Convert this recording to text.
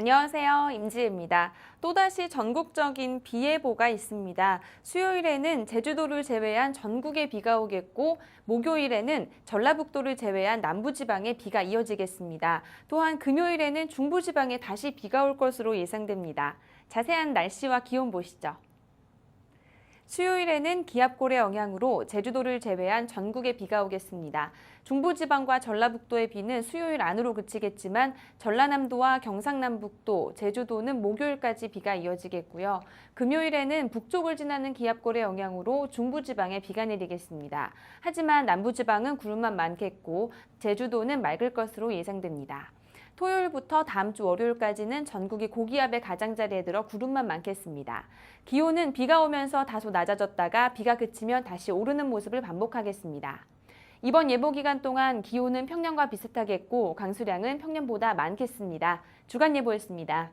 안녕하세요. 임지혜입니다. 또다시 전국적인 비 예보가 있습니다. 수요일에는 제주도를 제외한 전국에 비가 오겠고, 목요일에는 전라북도를 제외한 남부지방에 비가 이어지겠습니다. 또한 금요일에는 중부지방에 다시 비가 올 것으로 예상됩니다. 자세한 날씨와 기온 보시죠. 수요일에는 기압골의 영향으로 제주도를 제외한 전국에 비가 오겠습니다. 중부지방과 전라북도의 비는 수요일 안으로 그치겠지만 전라남도와 경상남북도, 제주도는 목요일까지 비가 이어지겠고요. 금요일에는 북쪽을 지나는 기압골의 영향으로 중부지방에 비가 내리겠습니다. 하지만 남부지방은 구름만 많겠고 제주도는 맑을 것으로 예상됩니다. 토요일부터 다음 주 월요일까지는 전국이 고기압의 가장자리에 들어 구름만 많겠습니다. 기온은 비가 오면서 다소 낮아졌다가 비가 그치면 다시 오르는 모습을 반복하겠습니다. 이번 예보 기간 동안 기온은 평년과 비슷하겠고 강수량은 평년보다 많겠습니다. 주간 예보였습니다.